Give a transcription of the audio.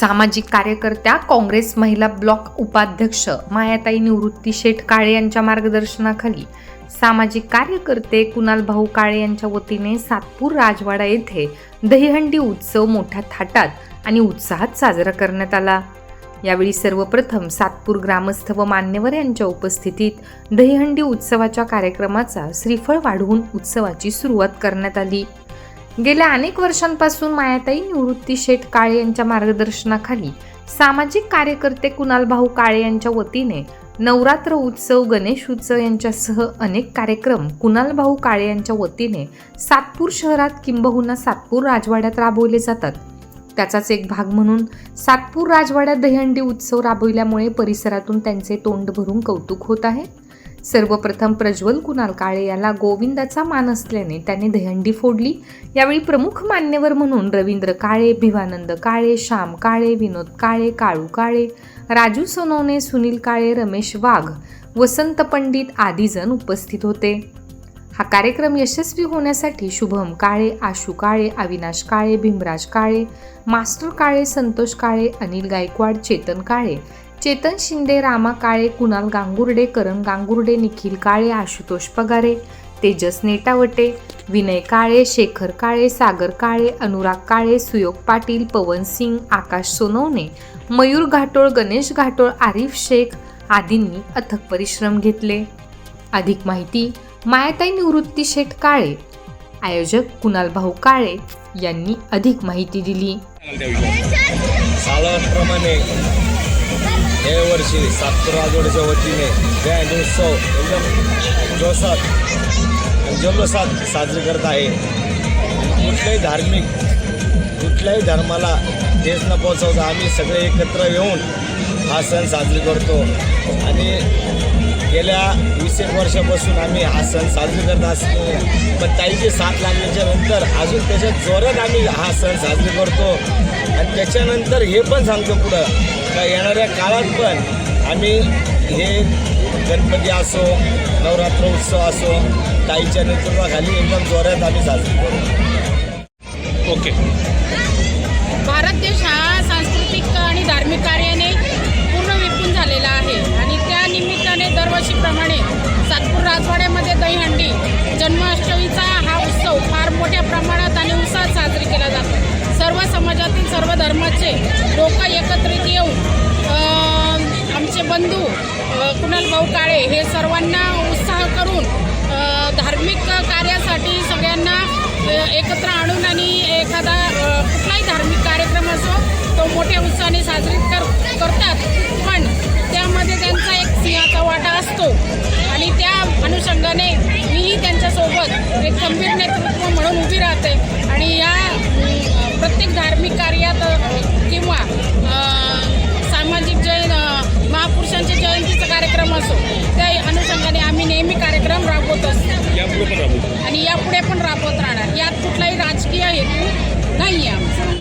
सामाजिक कार्यकर्त्या काँग्रेस महिला ब्लॉक उपाध्यक्ष मायाताई निवृत्ती शेठ काळे यांच्या मार्गदर्शनाखाली सामाजिक कार्यकर्ते कुणाल भाऊ काळे यांच्या वतीने सातपूर राजवाडा येथे दहीहंडी उत्सव मोठ्या थाटात आणि उत्साहात साजरा करण्यात आला. यावेळी सर्वप्रथम सातपूर ग्रामस्थ व मान्यवर यांच्या उपस्थितीत दहीहंडी उत्सवाच्या कार्यक्रमाचा श्रीफळ वाढवून उत्सवाची सुरुवात करण्यात आली. गेल्या अनेक वर्षांपासून मायाताई निवृत्ती शेठ काळे यांच्या मार्गदर्शनाखाली सामाजिक कार्यकर्ते कुणाल भाऊ काळे यांच्या वतीने नवरात्र उत्सव गणेश उत्सव यांच्यासह अनेक कार्यक्रम कुणाल भाऊ काळे यांच्या वतीने सातपूर शहरात किंबहुना सातपूर राजवाड्यात राबवले जातात. त्याचाच एक भाग म्हणून सातपूर राजवाड्यात दहीहंडी उत्सव राबविल्यामुळे परिसरातून त्यांचे तोंड भरून कौतुक होत आहे. सर्वप्रथम प्रज्वल कुणाल काळे याला गोविंदाचा मान असल्याने त्यांनी दहंडी फोडली. यावेळी प्रमुख मान्यवर म्हणून रवींद्र काळे भिवानंद काळे श्याम काळे विनोद काळे काळू काळे राजू सोनवणे सुनील काळे रमेश वाघ वसंत पंडित आदीजण उपस्थित होते. हा कार्यक्रम यशस्वी होण्यासाठी शुभम काळे आशू काळे अविनाश काळे भीमराज काळे मास्टर काळे संतोष काळे अनिल गायकवाड चेतन काळे चेतन शिंदे रामा काळे कुणाल गांगुर्डे करण गांगुर्डे निखिल काळे आशुतोष पगारे तेजस नेटावटे विनय काळे शेखर काळे सागर काळे अनुराग काळे सुयोग पाटील पवन सिंग आकाश सोनवणे मयूर घाटोळ गणेश घाटोळ आरिफ शेख आदींनी अथक परिश्रम घेतले. अधिक माहिती मायाताई निवृत्ती शेठ काळे. आयोजक कुणाल भाऊ काळे यांनी अधिक माहिती दिली. दरवर्षी वर्षी सातपूर राजवाड्याच्या वतीने बँड उत्सव एकदम जोसात आणि जल्लोषात साजरी करत आहे. कुठल्याही धार्मिक कुठल्याही धर्माला देश न पोचवता आम्ही सगळे एकत्र येऊन हा सण साजरी करतो. आणि गेल्या वीस एक वर्षापासून आम्ही हा सण साजरी करत असतो. पण ताईची साथ लागल्याच्या नंतर अजून त्याच्या जोरात आम्ही हा सण साजरी करतो. आणि त्याच्यानंतर हे पण सांगतो पुढं. येणाऱ्या काळात पण आम्ही हे गणपती असो नवरात्र उत्सव असो ताईच्या नेतृत्वाखाली एकदम जोरात आम्ही साजरी करतो ओके. भारत देश हा सांस्कृतिक आणि धार्मिक कार्याने पूर्ण विपून झालेला आहे. आणि त्या निमित्ताने दरवर्षीप्रमाणे सातपूर राजवाड्यामध्ये दहीहंडी जन्माष्टमीचा हा उत्सव फार मोठ्या प्रमाणात आणि उत्साहात साजरी केला जातो. सर्व समाजातील सर्व धर्माचे लोक एकत्रित त्यांचे बंधू कुणाल भाऊ काळे हे सर्वांना उत्साह करून धार्मिक कार्यासाठी सगळ्यांना एकत्र आणून आणि एखादा कुठलाही धार्मिक कार्यक्रम असो तो मोठ्या उत्साहाने साजरी कर करतात. पण त्यामध्ये त्यांचा एक सिंहाचा वाटा असतो. आणि त्या अनुषंगाने मीही त्यांच्यासोबत एक खंबीर नेतृत्व म्हणून उभी राहते. आणि या प्रत्येक धार्मिक कार्यात पुढे पण राबवत राहणार. यात कुठलाही राजकीय हेतू नाही आहे आमचा.